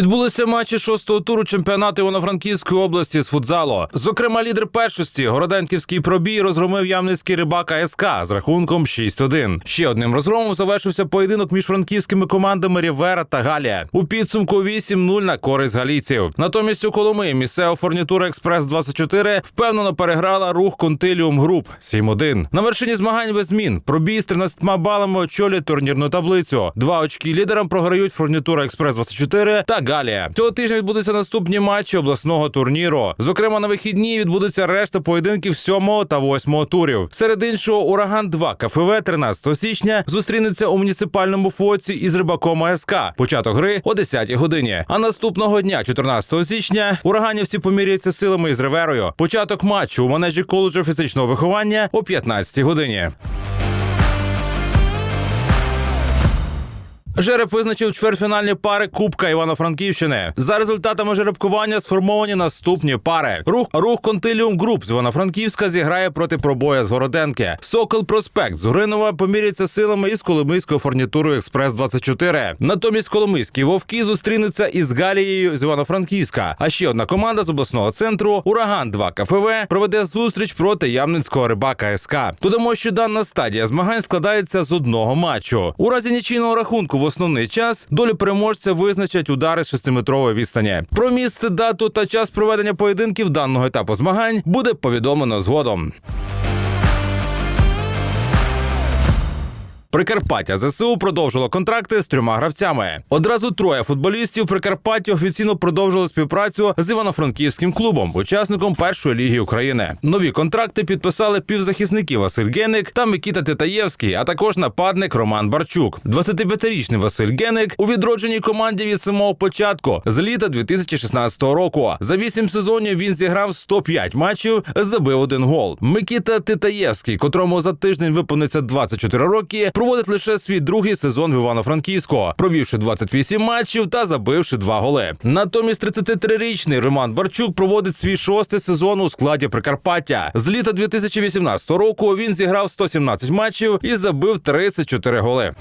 Відбулися матчі шостого туру чемпіонату Івано-Франківської області з футзалу. Зокрема, лідер першості Городенківський пробій розгромив Ямницький рибака СК з рахунком 6-1. Ще одним розгромом завершився поєдинок між франківськими командами Рівера та Галія. У підсумку 8-0 на користь галійців. Натомість у Коломиї місцева фурнітура Експрес 24 впевнено переграла рух Контиліум Груп 7-1. На вершині змагань без змін пробій з 13 балами очолює турнірну таблицю. Два очки лідерам програють фурнітура Експрес 24 та Галія. Цього тижня відбудуться наступні матчі обласного турніру. Зокрема, на вихідні відбудеться решта поєдинків 7 та 8 турів. Серед іншого, ураган 2 КФВ 13 січня зустрінеться у муніципальному фоці із рибаком АСК. Початок гри о 10 годині. А наступного дня, 14 січня, ураганівці поміряються силами із Реверою. Початок матчу у манежі коледжу фізичного виховання о 15 годині. Жереб визначив чвертьфінальні пари Кубка Івано-Франківщини. За результатами жеребкування сформовані наступні пари. Рух рух Контиліум Груп з Івано-Франківська зіграє проти пробоя з Городенки. Сокол Проспект з Гуринова поміряться силами із Коломийською фурнітурою Експрес 24 Натомість Коломийські вовки зустрінуться із Галією з Івано-Франківська. А ще одна команда з обласного центру Ураган 2 КФВ проведе зустріч проти Ямницького рибака СК. Додамо, що дана стадія змагань складається з одного матчу. У разі нічийного рахунку в основний час долю переможця визначать удари з шестиметрової відстані. Про місце, дату та час проведення поєдинків даного етапу змагань буде повідомлено згодом. Прикарпаття ЗСУ продовжило контракти з трьома гравцями. Одразу троє футболістів Прикарпаття офіційно продовжили співпрацю з Івано-Франківським клубом, учасником першої ліги України. Нові контракти підписали півзахисники Василь Геник та Микіта Титаєвський, а також нападник Роман Барчук. 25-річний Василь Геник у відродженій команді від самого початку з літа 2016 року. За вісім сезонів він зіграв 105 матчів, забив один гол. Микіта Титаєвський, котрому за тиждень виповниться 24 роки, проводить лише свій другий сезон в Івано-Франківську, провівши 28 матчів та забивши два голи. Натомість 33-річний Роман Барчук проводить свій шостий сезон у складі Прикарпаття. З літа 2018 року він зіграв 117 матчів і забив 34 голи.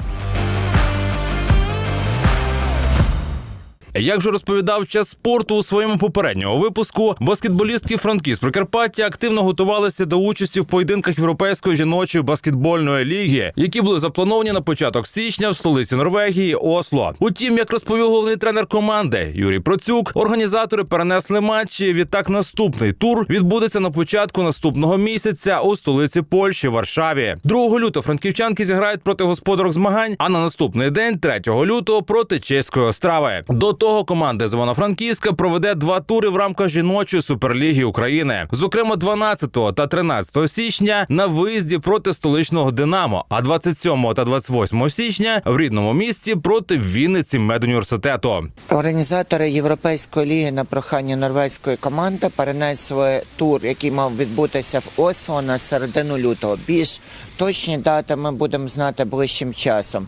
Як вже розповідав час спорту у своєму попередньому випуску, баскетболістки Франки з Прикарпаття активно готувалися до участі в поєдинках Європейської жіночої баскетбольної ліги, які були заплановані на початок січня в столиці Норвегії Осло. Утім, як розповів головний тренер команди Юрій Процюк, організатори перенесли матчі. Відтак наступний тур відбудеться на початку наступного місяця у столиці Польщі Варшаві. 2 лютого франківчанки зіграють проти господарок змагань, а на наступний день, 3 лютого, проти чеської острави. До того команда з Івано-Франківська проведе два тури в рамках жіночої суперліги України. Зокрема, 12 та 13 січня на виїзді проти столичного Динамо, а 27 та 28 січня в рідному місті проти Вінниці медуніверситету. Організатори Європейської ліги на прохання норвезької команди перенесли тур, який мав відбутися в Осло на середину лютого. Більш точні дати ми будемо знати ближчим часом.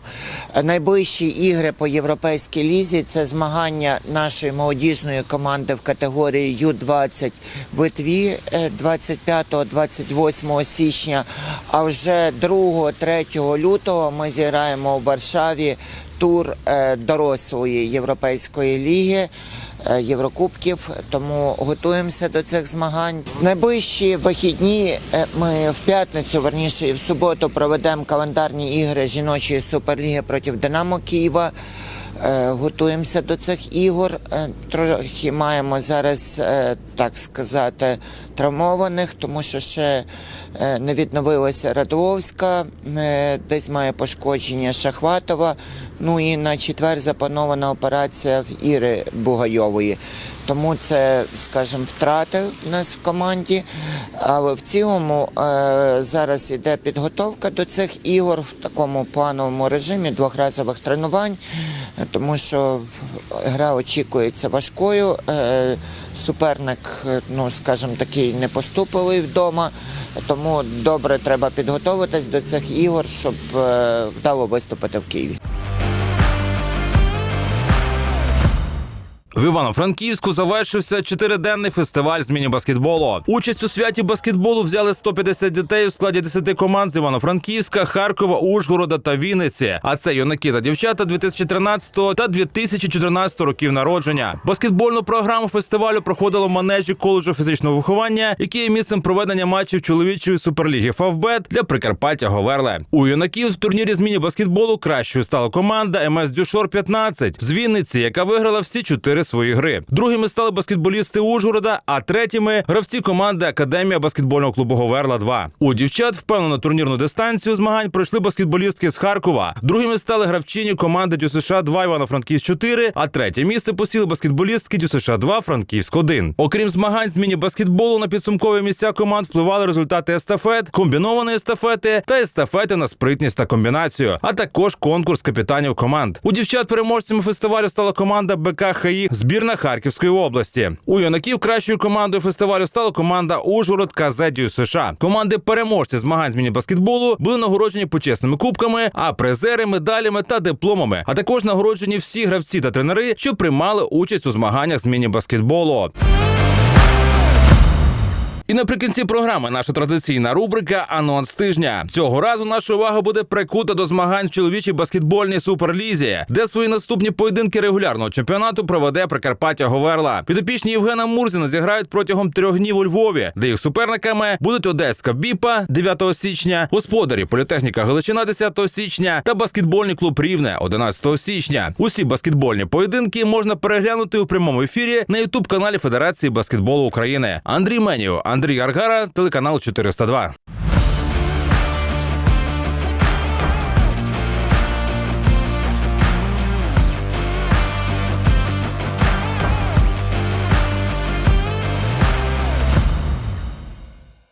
Найближчі ігри по європейській лізі це змагання нашої молодіжної команди в категорії Ю-20 в Литві е, 25-28 січня. А вже 2-3 лютого ми зіграємо у Варшаві тур е, дорослої європейської ліги. е, Єврокубків, тому готуємося до цих змагань. Найближчі вихідні е, ми в п'ятницю, верніше і в суботу проведемо календарні ігри жіночої суперліги проти Динамо Києва. Е, Готуємося до цих ігор. Е, Трохи маємо зараз, е, так сказати, травмованих, тому що ще е, не відновилася Радовська, е, десь має пошкодження Шахватова. Ну і на четвер запланована операція в Іри Бугайової. Тому це, скажімо, втрати в нас в команді. Але в цілому е, зараз іде підготовка до цих ігор в такому плановому режимі двохразових тренувань, тому що гра очікується важкою. Суперник, е, ну скажімо, такий непоступливий вдома. Тому добре треба підготуватись до цих ігор, щоб е, вдало виступити в Києві. В Івано-Франківську завершився чотириденний фестиваль з міні-баскетболу. Участь у святі баскетболу взяли 150 дітей у складі 10 команд з Івано-Франківська, Харкова, Ужгорода та Вінниці. А це юнаки та дівчата 2013 та 2014 років народження. Баскетбольну програму фестивалю проходило в манежі коледжу фізичного виховання, який є місцем проведення матчів чоловічої суперліги Фавбет для Прикарпаття Говерле. У юнаків в турнірі з міні-баскетболу кращою стала команда МС Дюшор 15 з Вінниці, яка виграла всі чотири свої гри. Другими стали баскетболісти Ужгорода, а третіми гравці команди Академія баскетбольного клубу Говерла 2 У дівчат впевнену турнірну дистанцію змагань пройшли баскетболістки з Харкова. Другими стали гравчині команди ДЮСШ 2 Івано-Франківськ 4 а третє місце посіли баскетболістки ДЮСШ 2 Франківськ 1 Окрім змагань з міні-баскетболу на підсумкові місця команд впливали результати естафет, комбінованої естафети та естафети на спритність та комбінацію, а також конкурс капітанів команд. У дівчат переможцями фестивалю стала команда БК ХАІ збірна Харківської області. У юнаків кращою командою фестивалю стала команда Ужгород Казедію США. Команди переможці змагань з міні-баскетболу були нагороджені почесними кубками, а призери медалями та дипломами. А також нагороджені всі гравці та тренери, що приймали участь у змаганнях з міні-баскетболу. І наприкінці програми наша традиційна рубрика Анонс тижня. Цього разу наша увага буде прикута до змагань в чоловічій баскетбольній суперлізі, де свої наступні поєдинки регулярного чемпіонату проведе Прикарпаття Говерла. Підопічні Євгена Мурзіна зіграють протягом трьох днів у Львові, де їх суперниками будуть Одеська Біпа 9 січня, господарі політехніка Галичина 10 січня та баскетбольний клуб Рівне 11 січня. Усі баскетбольні поєдинки можна переглянути у прямому ефірі на ютуб каналі Федерації баскетболу України. Андрій Менів, Андрій Аргара, телеканал 402.